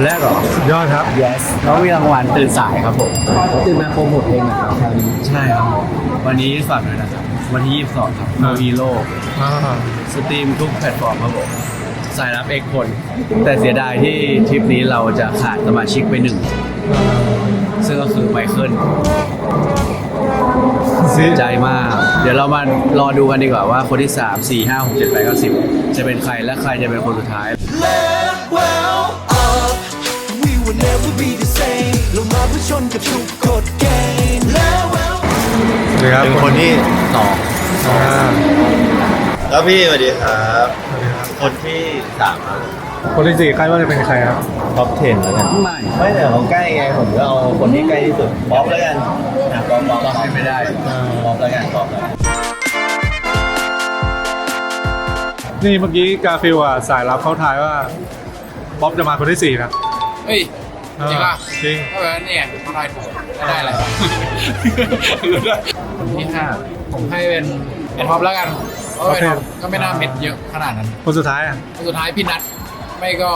คนแรกเหรอ ยอดครับ yes แล้วมีรางวัลตื่นสายครับผมตื่นมาโปรโมทเพลงนะครับคราวนี้ใช่ครับผมวันนี้ฝากด้วยนะครับ วันที่ 22 ครับ No Hero อ่าสตรีมทุกแพลตฟอร์มครับผมสายรับเอกคน แต่เสียดายที่ทริปนี้เราจะขาดสมาชิกไปหนึ่ง ซึ่งก็คือไมเคิลซีใจมาก เดี๋ยวเรามารอดูกันดีกว่าว่าคนที่ 3 4 5 6 7 8 9 10 จะเป็นใครและใครจะเป็นคนสุดท้าย ลงมาเพื่อชนกับทุกกฎเกณฑ์ level สวัสดีครับเป็นคนที่สองอ่าแล้วพี่สวัสดีครับสวัสดีครับ คนที่สามครับคนที่สี่คาดว่าจะเป็นใครครับท็อป10แล้วกันไม่ไม่แต่เขาใกล้ไงผมก็เอาคนที่ใกล้ที่สุดป๊อปแล้วกันอะป๊อปป๊อปต้องให้ไม่ได้ป๊อปแล้วกันป๊อปแล้วกันนี่เมื่อกี้กาฟิลอะสายรับเข้าทายว่าบ๊อบจะมาคนที่สี่นะเฮ้ย จริงป่ะจริงก็แบบเนี่ยเขาได้ถูกไม่ได้อะไรคนที่ห้าผมให้เป็นเป็นท็อปแล้วกันเพราะว่าเป็นท็อปก็ไม่น่าเม็ดเยอะขนาดนั้นคนสุดท้ายอะคนสุดท้ายพี่นัทไม่ก็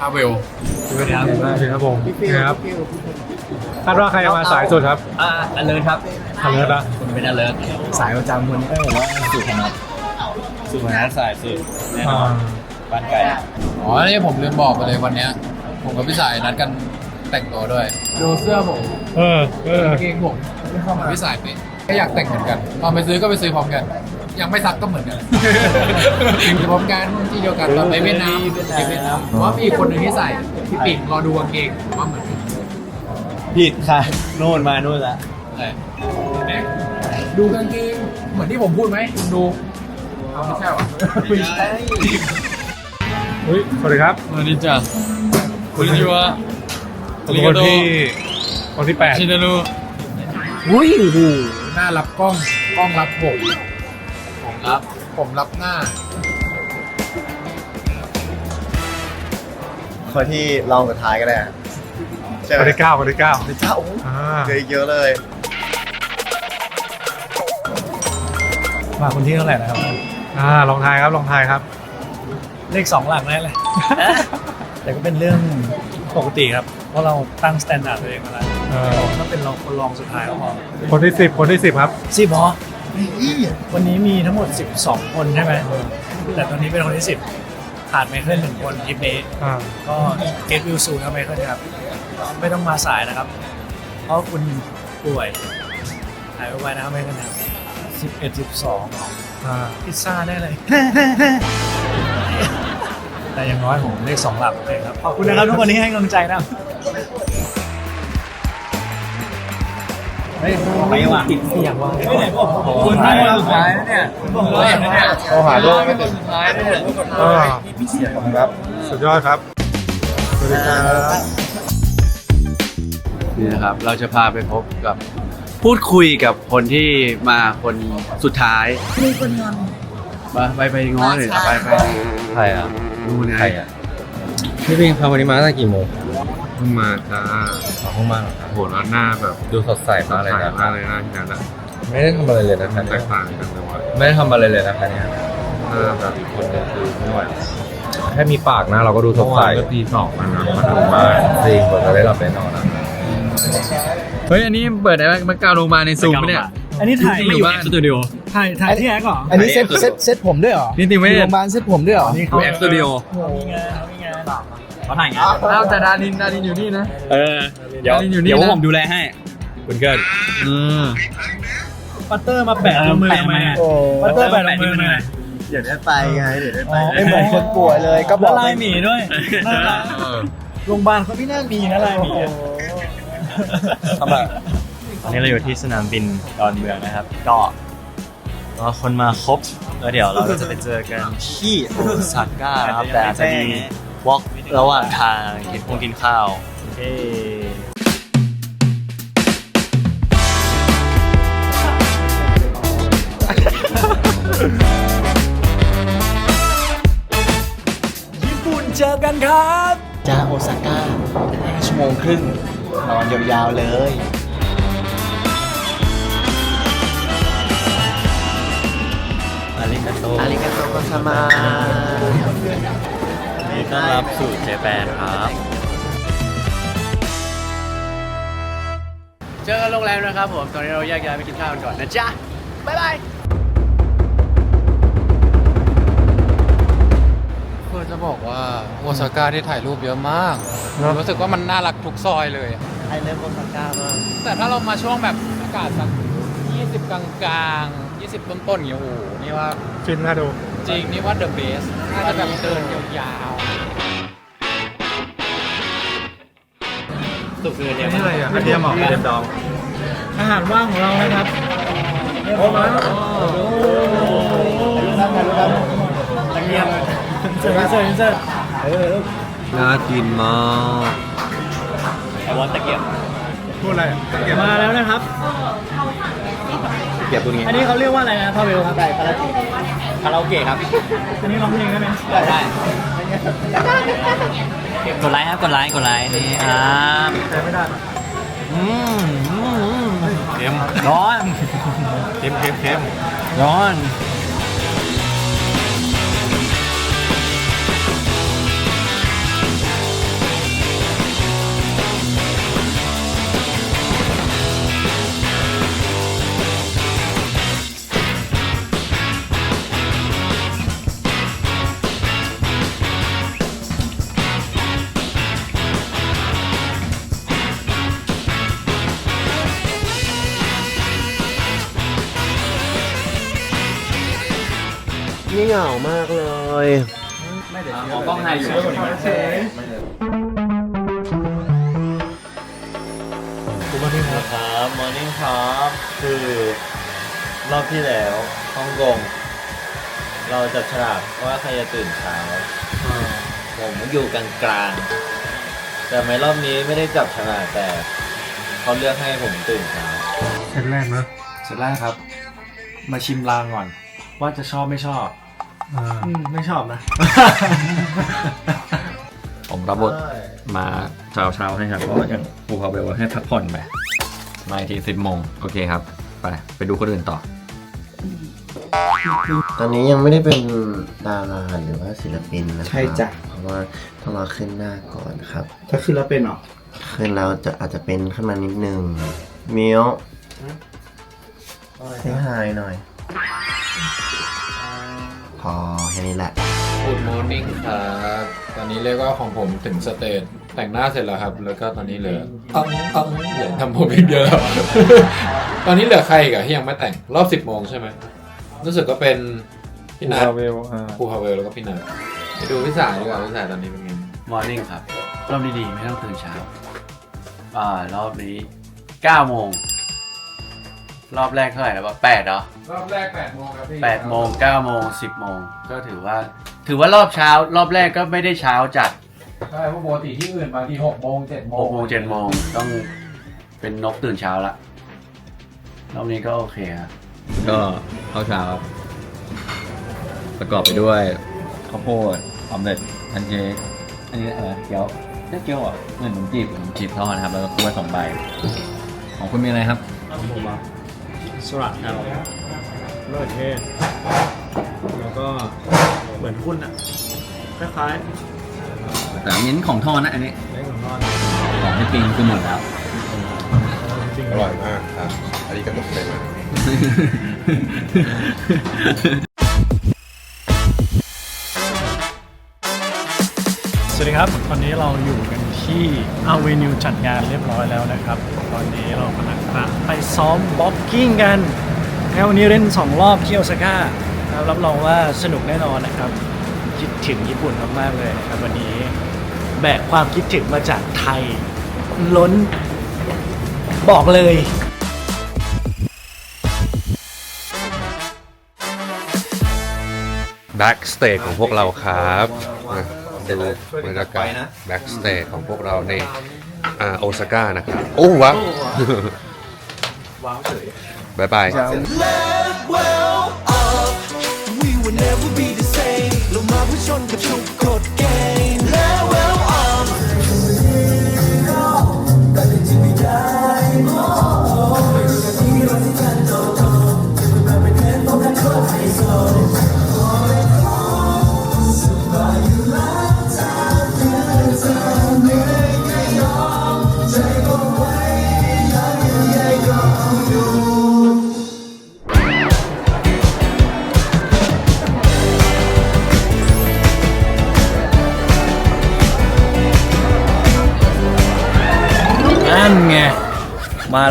อาเวลสวัสดีครับสวัสดีครับผมนะครับคาดว่าใครจะมาสายสุดครับ อ่าอเลิร์ครับอันเลิศนะคุณเป็นอเลิร์สายประจำคนนี้ก็บอกว่าสุพนัทสุพนัทสายสุดแน่นอ่าอนบ้านไก่อ๋อนี่ผมลืมบอกไปเลยวันเนี้ยผมกับพี่สายนัดกัน แต่งตัวด้วย ดูเสื้อผมเออเออกางเกงผมไม่เข้ามาพี่สายไปก็อยากแต่งเหมือนกันตอนไปซื้อก็ไปซื้อพร้อมกัน ยังไม่ซักก็เหมือนกันซื้อพร้อมกันที่เดียวกันตอนไปเวียดนามไปเวียดนามเพราะว่ามีอีกคนหนึ่งที่ใส่พี่ปิ่นรอดูกางเกงผมว่าเหมือนกันผิดค่ะนู่นมานู่นละใช่แม็กดูกางเกงเหมือนที่ผมพูดไหมคุณดูเอาไม่ใช่หรอไม่ใช่อุ้ยสวัสดีครับสวัสดีจ้ะคุณยูวะ ผมเป็นคนที่คนที่แปดชินารุอุ้ยโอ้โหหน้ารับกล้อง กล้องรับผมผมรับ ผมรับหน้า คนที่ลองสุดท้ายก็ได้ใช่คไหมนที่เก้าคนที่เก้าคนที่เก้าโอ้โหอ่าเหลืออีกเยอะเลย มาคนที่เท่าไหร่นะครับ อ่าลองทายครับลองทายครับ เลขสองหลักนั่นแหละแต่ก็เป็นเรื่องปกติครับเพ ราะเราตั้งสแตนดาร์ดตัวเองมาแล้วเออ ถ้าเป็นรองคนรองสุดท้ายก็พอคนที่สิบคนที่สิบครับ สิบเหรอวันนี้มีทั้งหมด 12 คนใช่ไหมแต่ตอนนี้เป็นคนที่ 10ขาดไมเคิลหนึ่งคนทริปนี้อ่า ก็เกตวิวซูครับไมเคิลครับไม่ต้องมาสายนะครับ เพราะคุณป่วยหายไปนะครับไมเคิลครับ11 12 อ่า พิซซ่าได้เลย แต่อย่างน้อยผมเลขสองหลักเลยครับ ขอบคุณนะครับทุกคนที่ให้กำลังใจนะเฮ้ยไปว่ะติดเสียงว่ะคุณให้สุดท้ายนะเนี่ยโทรหาด้วยไม่ติดสุดท้ายเนี่ยอ่าครับ สุดยอดครับสวัสดีครับนี่นะครับเราจะพาไปพบกับพูดคุยกับคนที่มาคนสุดท้ายมีคนงอนไปไปไปง้อเลยไปไปใครอะดูไงใครอะพี่ปิงครับวันนี้มาตั้งกี่โมงเพิ่งมาจ้าสองโมงมาเหรอครับโหแล้วหน้าแบบดูสดใสมากเลยถ่ายนะมากเลยหน้าที่นั้นอะไม่ได้ทำอะไรเลยนะมัคะนแตเนี่ยกต่างกันแต่ว่าไม่ได้ทำอะไรเลยนะคะเนี่ยหน้าแบบอีกคนนึงคือไม่ไหวแค่มีปากนะเราก็ดูสเมื่ดอใสวานก็ตีสองแล้วนะมาถึงบ้านจริงผมจะได้หลับได้นอนนะเฮ้ยอันนี้เปิดได้ไหมมันกาวลงมาในซูมเนี่ย อันนี้ถ่ายไม่อยู่บ้านสตูดิโอ ถ่ายถ่ายที่แอคเหรอ อันนี้เซ็ตเซ็ตเซ็ตผมด้วยเหรอนิติเวอยู่ชโรงพยาบาลเซ็ตผมด้วยเหรอดูแอปสตูดิโอมีงานมีงานเขาถ่ายงานอ้าวแต่ดารินดารินอยู่นี่นะ เออ เดี๋ยวอยู่นี่เดี๋ยวนะผมดูแลให้ คุณเกิดอืมปัตเตอร์มาแปะลงมือทำไมอะโอ้ปัตเตอร์แปะลงมือทำไมเดี๋ยวได้ไปไง เดี๋ยวได้ไปไม่เหมือนคนป่วยเลยก็บแล้อวกลายหมีด้วยน่ารักโรงพยาบาลเขาไม่น่ามีนะลายหมีอะ ทำไมตอนนี้เราอยู่ที่สนามบินดอนเมืองนะครับ ก็ รอคนมาครบแล้วเดี๋ยวเราจะไปเจอกันที่โอซาก้านะครับแต่อาจจะมีวอล์กระหว่างทางกินคงกินข้าวเฮ้ญี่ปุ่นเจอกันครับจ้าโอซาก้า5ชั่วโมงครึ่ง นอนยาวๆเลย กาโตอาริกาโตโกซสมานี่ต้อนรับสู่เจแปนครับ เจอกันโรงแรมนะครับผม ตอนนี้เราแยกย้ายไปกินข้าวกันก่อนนะจ๊ะ บ๊ายบายคือจะบอกว่าโอซาก้าที่ถ่ายรูปเยอะมากรู้สึกว่ามันน่ารักทุกซอยเลย ไอเลิฟโอซาก้ามาก แต่ถ้าเรามาช่วงแบบอากาศสัก 20 กลางๆ 20 ต้นๆอย่างเงี้ยโอ้โหนี่ว่า ฟินน่าดู จริงนี่ว่าเดอะเบสน่าจะแบบเดินยาวสุกเลยเนี่ยนี่อะไรอะกระเทียมหรอกระเทียมดอง อาหารว่างของเรานะครับโอ้มาตะเกียบเสิร์ฟเสิร์ฟเสิร์ฟน่ากินมากไอวอนตะเกียบพูดอะไรอะกระเทียมมาแล้วนะครับ เก็บตัวนี้อันนี้เขาเรียกว่าอะไรนะพาเวลครับไก่พาราจิคาราโอเกะครับอันนี้ร้องเพลงได้ไหมได้ได้กดไลค์ครับกดไลค์กดไลค์นี่ครับแต่ไม่ได้อืมอืมเค็มร้อนเค็มเค็มเค็มร้อน งามากเลย มองกล้องไฮอยู่คุณมาที่ครับครับมอร์นิ่งครับคือรอบที่แล้วฮ่องกงเราจับฉลากว่าใครจะตื่นเช้าผมอยู่กลางกลางๆแต่ไม่รอบนี้ไม่ได้จับฉลากแต่เขาเลือกให้ผมตื่นเช้าเซตแรกนะเสร็จแล้วครับ มาชิมลางก่อน ว่าจะชอบไม่ชอบ อ่าอืมไม่ชอบนะ ผมรับบทมาเช้าเช้าๆให้ครับเพราะว่าอย่างปูพาเบลให้พักผ่อนไปมาอีกทีสิบโมงโอเคครับ ไปไปดูคนอื่นต่อ ตอนนี้ยังไม่ได้เป็นดาราหรือว่าศิลปินนะครับใช่จ้ะ เพราะว่าต้องรอขึ้นหน้าก่อนครับ ถ้าขึ้นแล้วเป็นเหรอขึ้นแล้วจะอาจจะเป็นขึ้นมานิดนึงเมียวเซฮายหน่อยพ อแค่นี้แหละๆ Good morning ครับตอนนี้เรียกว่าของผมถึงสเตจแต่งหน้าเสร็จแล้วครับ แล้วก็ตอนนี้เหลืออังอังเหลือทำผมอีกเดียวแล้ว ตอนนี้เหลือใครอีกอะที่ยังไม่แต่งรอบ10โมงใช่ไหมรู้สึกก็เป็นพี่นัทพาเวลอ่าครูพาเวลแล้วก็พี่นัทไปดูพี่สายดีกว่าพี่สายตอนนี้เป็นไงมอร์นิ่งครับ รอบดีๆ ไม่ต้องตื่นเช้า อ่ารอบนี้9โมง รอบแรกเท่าไหร่แล้ววะ8เหรอรอบแรก8โมงครับพี่8โมง9โมง10โมงก็ถือว่า ถือว่ารอบเช้ารอบแรกก็ไม่ได้เช้าจัดใช่เพราะปกติที่อื่นบางที6โมง7โมง6โมง7โมงต้องเป็นนกตื่นเช้าละรอบนี้ก็โอเคครับก็ข้าวเช้าครับประกอบไปด้วยข้าวโพดออมเล็ตแพนเค้กอันนี้อะไรเกี๊ยวเรียกเกี๊ยวเหรอะเหมือนขนมจีบขนมจีบทอดนะครับแล้วก็กล้วยสองใบของคุณมีอะไรครับ สลัดครับมะเขือเทศแล้วก็เหมือนคุณอะคล้ายแต่มิ้นท์ของทอดนะอันนี้ ๆเล้งของทอดของที่ปิงคือหมดแล้ว จริงอร่อยมากครับ อันนี้ก็ตกใจมาก สวัสดีครับ ตอนนี้เราอยู่กัน ที่อาเวนิวจัดงานเรียบร้อยแล้วนะครับ ตอนนี้เรากำลังจะไปซ้อมบ็อกกิ้งกันแล้ววันนี้เล่น 2 รอบที่โอซาก้าครับรับรองว่าสนุกแน่นอนนะครับ คิดถึงญี่ปุ่นมากๆเลยนะครับ วันนี้แบกความคิดถึงมาจากไทย ล้นบอกเลยแบ็กสเตจของพวกเราครับ ดูบรรยากาศแบ็กสเตจของพวกเราในอ่าโอซาก้านะครับ โอ้ว้าวบายบาย Level up we will never be the same เรามาเพื่อชนกับทุกกฎ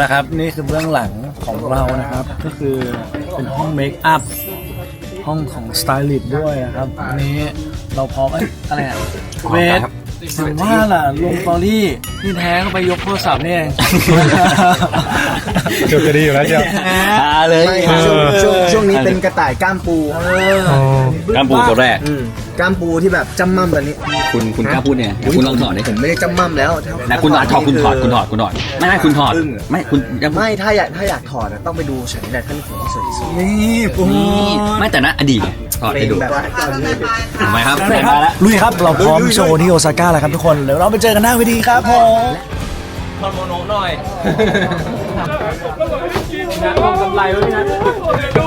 มาแล้วครับ นี่คือเบื้องหลังของเรานะครับ ก็คือเป็นห้องเมคอัพห้องของสไตลิสต์ด้วยนะครับวันนี้เราพร้อมเอ้ยอะไรอะเวทถึงว่าล่ะลงสตอรี่ที่แท้ก็ไปยกโทรศัพท์นี่เองเกือบจะดีอยู่แล้วเจ้า หาเลย ไม่ช่วงช่วงช่วงนี้เป็นกระต่ายก้ามปูกล้ามปูตัวแรก อืม ก้ามปูที่แบบจำมั่มแบบนี้คุณคุณกล้าพูดเนี่ยคุณลองถอดดิผมไม่ได้จำมั่มแล้วนะคุณถอดถอดคุณถอดคุณถอดคุณถอดไม่ไม่คุณถอดอึ้งอะไม่คุณยังไม่ถ้าอยากถ้าอยากถอดอะต้องไปดูเฉยแต่ท่านผมสวยสุดนี่ปูนี่ไม่แต่นะอดีตไงถอดให้ดูแบบถูกไหมครับลุยครับเราพร้อมโชว์ที่โอซาก้าแล้วครับทุกคนเดี๋ยวเราไปเจอกันหน้าเวทีครับผมคอนโมโนหน่อย โ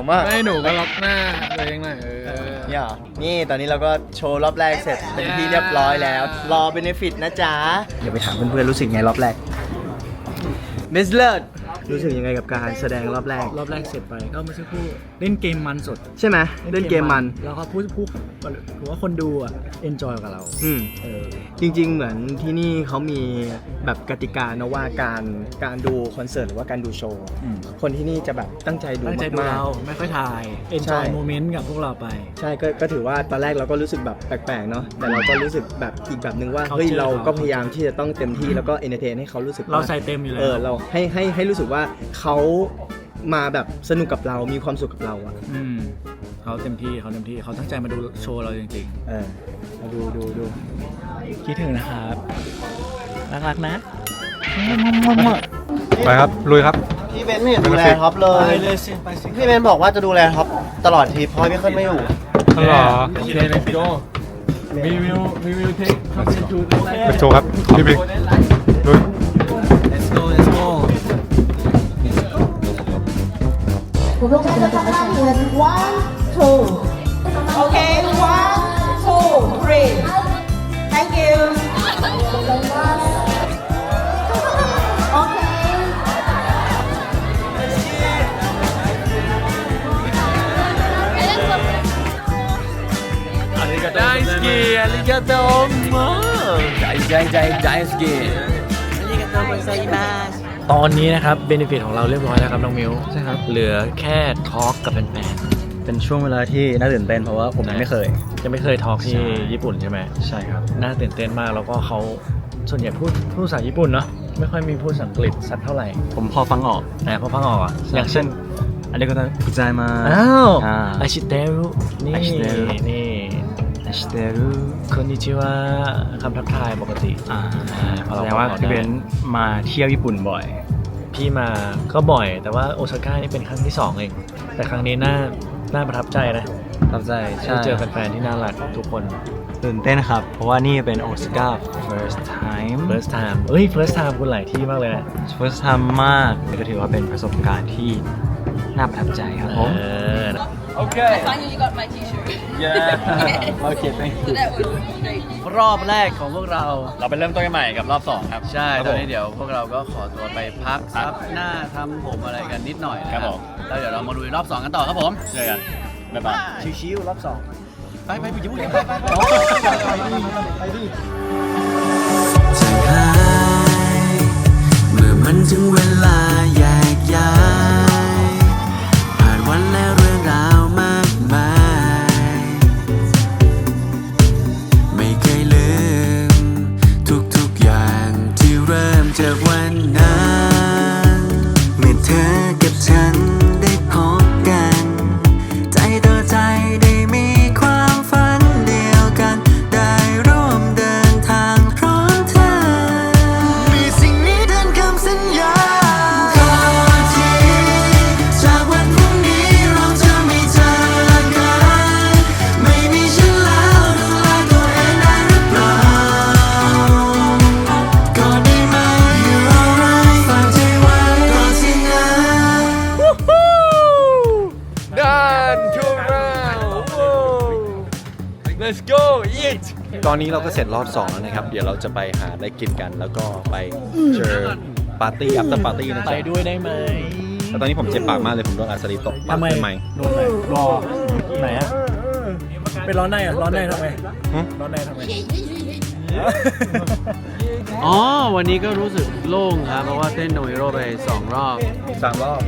อ้โหมันสว่างมากให้หนูก็ล็อกหน้าตัวเองหน่อยเออ เนี่ยนี่ตอนนี้เราก็โชว์รอบแรกเสร็จเป็นที่เรียบร้อยแล้ว รอเบนฟิตนะจ๊ะ เดี๋ยวไปถามเพื่อนๆรู้สึกไงรอบแรก เมสเลอร์ รู้สึกยังไงกับการแสดงรอบแรก รอบแรกเสร็จไปก็ไม่ใช่พูดเล่นเกมมันสดใช่ไหมเล่นเกมมันแล้วก็พูดพูดถือว่าคนดูอะเอนจอยกับเราอืมเออจริง ๆ เหมือนที่นี่เขามีแบบกติกานะว่าการการดูคอนเสิร์ตหรือว่าการดูโชว์อืมคนที่นี่จะแบบตั้งใจดูตั้งใจดูมาก เราไม่ค่อยถ่ายเอนใช่จอยโมเมนต์กับพวกเราไป ๆใช่ก็ก็ถือว่าตอนแรกเราก็รู้สึกแบบแปลกๆเนาะแต่เราก็รู้สึกแบบอีกแบบหนึ่งว่าเขาเฮ้ยเจอเราก็เขาพยายามที่จะต้องเต็มที่แล้วก็เอนเตอร์เทนให้เขารู้สึกว่เราใส่เต็มอยู่แล้วเออเราให้ให้ให้รู้สึกว่าเขามาแบบสนุกกับเรา มีความสุขกับเราอะอืมเขาเต็มที่เขาเต็มที่เขาตั้งใจมาดูโชว์เราจริงเออมาดูดูดูๆคิดถึงนะครับรักๆนะไปครับ ลุยครับ พี่เบนไม่เห็นดูแลท็อปเลไปยเลยสิไปสิพี่เบนบอกว่าจะดูแลท็อปตลอดทริปเพราะพี่เคิลไม่อยู่ ฮัลโหลโอเค let's go we will we will take something to the ไปโชว์ครับ พี่บิ๊กลุย คุณลูกจะทำให้เงิน one two okay one two three thank you โอเคได้สกีอาริกาโตมาใจใจใจใจสกีตอนนี้นะครับเบนฟิตของเราเรียบร้อยแล้วครับน้องมิวใช่ครับ เหลือแค่ทอล์กกับแฟนเป็นช่วงเวลาที่น่าตื่นเต้นเพราะว่าผมยังไม่เคย ๆยังไม่เคยทอล์กที่ญี่ปุ่นใช่ไหมใช่ครับ น่าตื่นเต้นมากแล้วก็เขาส่วนใหญ่พูดพูดภาษาญี่ปุ่นเนาะไม่ค่อยมีพูดภาษาอังกฤษสักเท่าไหร่ผมพอฟังออกนะพอฟังออกอะอย่างเช่นอันนี้ก็ต้องกุใจมา อ้าว อ่าอาชิเตรุนี่อาชิเตรุ นี่ อาชิเตรุคนนิชิวะคำทักทายปกติอ่าอ่าพอแสเราดงว่าพอพี่ได้เบนซ์มาเที่ยวญี่ปุ่นบ่อย พี่มาก็บ่อย แต่ว่าโอซาก้านี่เป็นครั้งที่สองเอง แต่ครั้งนี้น่าน่าประทับใจนะรับใจได้เจอแฟนๆที่น่ารักทุกคน ตื่นเต้นครับ เพราะว่านี่เป็นโอซาก้า first time first time เอ้ย first time คุณหลายที่มากเลยนะ first time มากก็ถือว่าเป็นประสบการณ์ที่น่าประทับใจครับผม เออ Okay finally got my t-shirt yeah Okay thank you that was great รอบแรกของพวกเรา เราไปเริ่มต้นกันใหม่กับรอบสองครับใช่ ครับตอนผมนี้เดี๋ยวพวกเราก็ขอตัวไปพักครัซับบหน้าทำผมอะไรกันนิดหน่อยนะครับผม แล้วเดี๋ยวเรามาดูรอบ2กันต่อครับผม เจอกันบ๊ายบาย ชิวๆรอบสองไปไปไปยุ่งไปไปไปไปดิใจหายเมื่อมันถึงเวลาแยกย้าย ตอนนี้เราก็เสร็จรอบสองแล้วนะครับ เดี๋ยวเราจะไปหาได้กินกัน แล้วก็ไปเจอปาร์ตี้อัปเตอร์ปาร์ตี้นะไปจ๊ะด้วยได้ไหมแต่ตอนนี้ผมเจ็บปากมากเลยผมโดนอาสลีตบปากทำไมทำไมโดนไหนรอไหนอะเป็นร้อนในอะร้อนในทำไมหึร้อนในทำไมอ๋อ วันนี้ก็รู้สึกโล่งครับ เพราะว่าเต้นโนอิโรไปสองรอบสามรอบ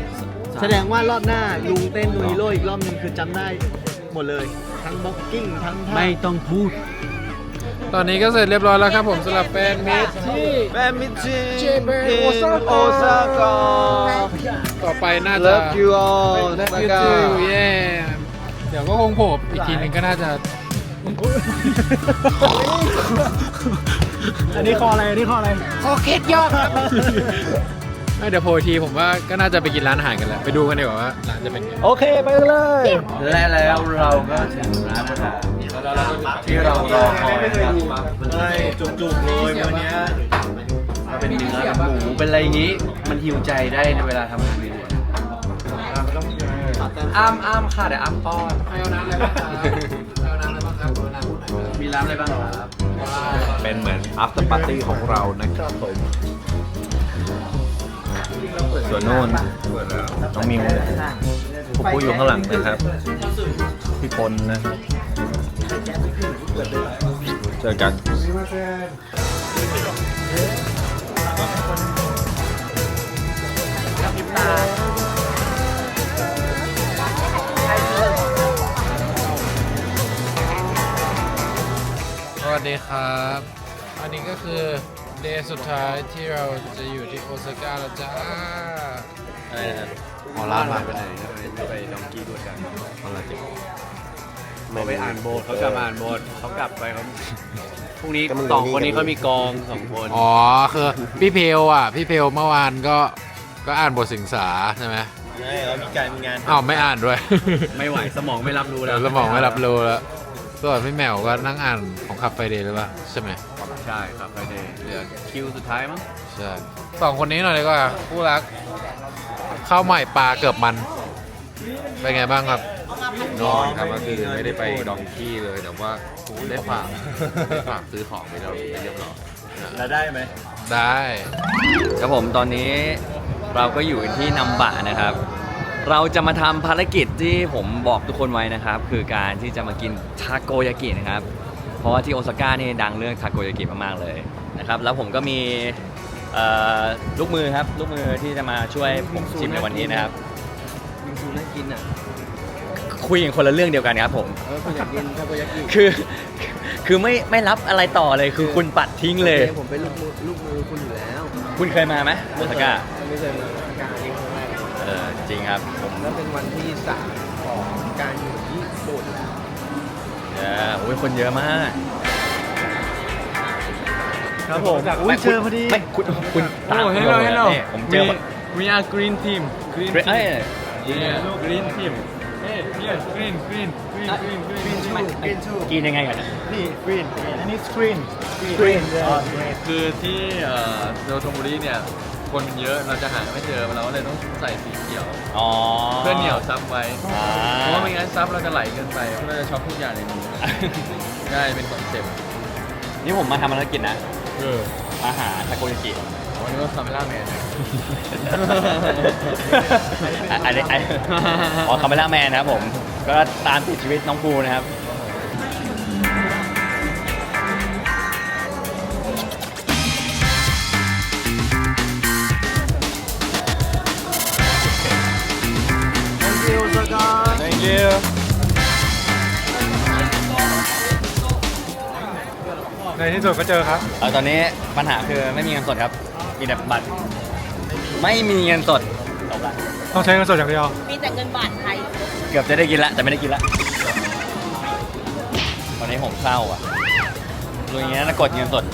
แสดงว่ารอบหน้าลุงเต้นลุยโรอีกรอบหนึงคือจำได้หมดเลย ทั้งบ็อกกิ้งทั้งท่าไม่ต้องพูด ตอนนี้ก็เสร็จเรียบร้อยแล้วครับผมสำหรับแฟนมิตที่แบมมิจิเจแปนโอซาก้าโอซาก้า ต่อไปน่าจะ Love you all แล้วก็เย่เดี๋ยวก็คงโผล่อีกทีหนึงก็น่าจะ อันนี้คออะไรอันนี้คออะไรขอเคสยอดครับไม่เดี๋ยวโผล่อีกทีผมว่าก็น่าจะไปกินร้านอาหารกันแหละไปดูกันดีกว่าว่าร้านจะเป็นไง โอเคไปเลย และแล้วเราก็ถึงร้านอาหาร ที่เรารอคอยครับจุกๆเลยวันนี้เป็นเนื้อเป็นหมูเป็นอะไรอย่างนี้ มันหิวใจได้ในเวลาทำงานเลยอ้ามอ้ามค่ะเดี๋ยวอ้ามป้อนมีร้านอะไรบ้างครับเป็นเหมือน after party ของเรานะครับผมส่วนโน่นน้องมิวผู้ผู้อยู่ข้างหลังนะครับ พี่พลนะ เจอกันสวัสดีครับ อันนี้ก็คือเดย์สุดท้ายที่เราจะอยู่ที่โอซาก้าแล้วจ้าอะไรนะครับหอร้านมาไปไหนทำไมไม่ไปดองกี้ด้วยกันตอนละเจ็บ เขาไปอ่านโบสเขากลับมาอ่านโบสเขากลับไปเขาพรุ่งนี้สองคนนี้เขามีกองสองคนอ๋อคือพี่เพลอะ พี่เพลเมื่อวานก็ก็อ่านบทสิงสาใช่ไหมใช่เรามีการมีงานอ้าวไม่อ่านด้วย ไม่ไหวสมองไม่รับรู้แล้วสมองไม่รับรู้แล้วส่วนพี่แหมวก็นั่งอ่านของขับไฟเดย์หรือเปล่าใช่ไหมใช่ครับไปเดย์เหลือคิวสุดท้ายมั้งใช่สองคนนี้หน่อยดีกว่าคู่รักข้าวใหม่ปลาเกือบมัน เป็นไงบ้างครับ นอนครับก็คือไม่ได้ไปดองกี้เลยแต่ว่าได้ฝากได้ฝากซื้อของไปแล้วไปเรียบร้อยแล้วได้ไหมได้ครับผมตอนนี้เราก็อยู่ที่นัมบะนะครับ เราจะมาทำภารกิจที่ผมบอกทุกคนไว้นะครับ คือการที่จะมากินทาโกยากินะครับ เพราะว่าที่โอซาก้านี่ดังเรื่องทาโกยากิมากๆเลยนะครับ แล้วผมก็มีเอ่อลูกมือครับ ลูกมือที่จะมาช่วยผมชิมในวันนี้นะครับบิงซูน่ากินอะ คุยกันคนละเรื่องเดียวกันครับผม เออคุณอยากกินทาโกยากิคือ คือไม่ไม่รับอะไรต่อเลยคือคุณปัดทิ้งเลยผมเป็นลูกมือลูกมือคุณอยู่แล้วคุณเคยมาไหมโอซาก้าไม่เคยมาการเองครั้งแรกเออจริงครับผมแล้วเป็นวันที่สามของการอยู่ญี่ปุ่นเออโอ้ยคนเยอะมากครับผมอุ้ยเจอพอดี ไม่คุณคุณตามโอ้ผม hello เลย hello เนี่ยผมเจอ we are green team green เอ้ย yeah green team hey yes green green green green green green กินยังไงกันนะ นี่ green อันนี้ screen Green คือที่เอ่อโดโทบุรีเนี่ยคนเยอะเราจะหาไม่เจอเราก็เลยต้องใส่สีเขียว อ๋อเพื่อเหนียวซับไว้ อ่าเพราะว่าไม่งั้นซับเราจะไหลเกินไปเพราะเราจะช็อปทุกอย่างในนี้ใช่เป็นคอนเซ็ปต์นี่ผมมาทำภารกิจนะ เออมาหาทาโกยากิ วันนี้ก็คาเมล่าแมนอะอันนี้อันอ๋อคาเมล่าแมนนะครับผม ก็ตามติดชีวิตน้องภูนะครับ thank you ในที่สุดก็เจอครับ เอาตอนนี้ปัญหาคือไม่มีเงินสดครับ มีแต่บัตร ไม่มีเงินสดจบละต้องใช้เงินสดอย่างเดียว มีแต่เงินบาทไทย เกือบจะได้กินละ แต่ไม่ได้กินละตอนนี้ผมเศร้าอะรู้อย่างงี้นะกดเงินสด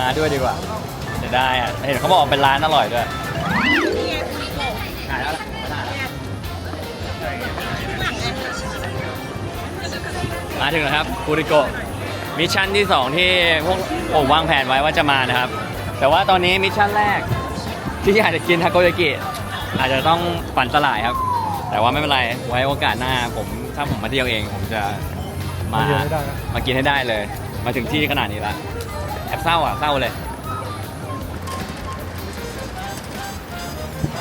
มาด้วยดีกว่า จะได้อะ เห็นเขาบอกว่าเป็นร้านอร่อยด้วยถ่ายแล้วล่ะมาถึงแล้วครับคูริโกะมิชชั่นที่ 2 ที่พวกผมวางแผนไว้ว่าจะมานะครับ แต่ว่าตอนนี้มิชชั่นแรก ที่อยากจะกินทาโกยากิอาจจะต้องฝันสลายครับ แต่ว่าไม่เป็นไรไว้โอกาสหน้าผมถ้าผมมาเที่ยวเอง ผมจะมามาเที่ยวให้ได้นะ มากินให้ได้เลย มาถึงที่ขนาดนี้แล้วแอบเศร้าอะเศร้าเลย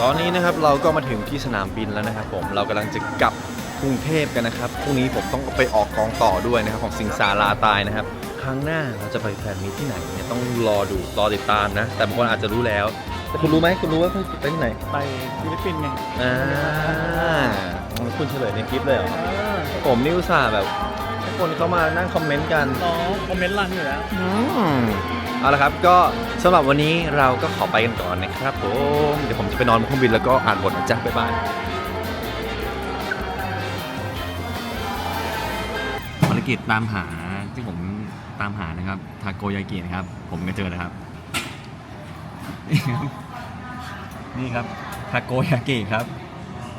ตอนนี้นะครับเราก็มาถึงที่สนามบินแล้วนะครับผมเรากำลังจะกลับกรุงเทพกันนะครับพรุ่งนี้ผมต้องไปออกกองต่อด้วยนะครับของสิงสาราตายนะครับ ครั้งหน้าเราจะไปแฟนมีตที่ไหนเนี่ยต้องรอดูรอติดตามนะ แต่บางคนอาจจะรู้แล้ว แต่คุณรู้ไหมคุณรู้ว่าคุณไปที่ไหนไปฟิลิปปินส์ไงอ่าคุณเฉลยในคลิปเลยเหรอผมนี่อุตส่าห์แบบให้คนเขามานั่งคอมเมนต์กันน้องคอมเมนต์รันอยู่แล้ว อืมเอาละครับก็สำหรับวันนี้เราก็ขอไปกันก่อนนะครับผมเดี๋ยวผมจะไปนอนบนเครื่องบินแล้วก็อ่านบทนะจ๊ะบ๊ายบายภารกิจตามหาที่ผม ตามหานะครับทาโกยากินะครับ ผมก็เจอนะครับ นี่ครับนี่ครับทาโกยากิครับ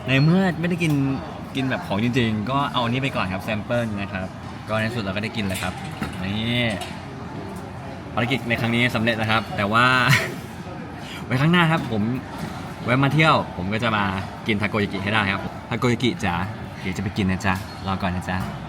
ในเมื่อไม่ได้กินกินแบบของจริงๆ ก็เอาอันนี้ไปก่อนครับแซมเปิลนะครับ ก็ในสุดเราก็ได้กินแล้วครับนี่ภารกิจในครั้งนี้สำเร็จนะครับ แต่ว่า ไว้ครั้งหน้าครับ ผมแวะมาเที่ยว ผมก็จะมากินทาโกยากิให้ได้ครับทาโกยากิจ๋าเดี๋ยวจะไปกินนะจ๊ะรอก่อนนะจ๊ะ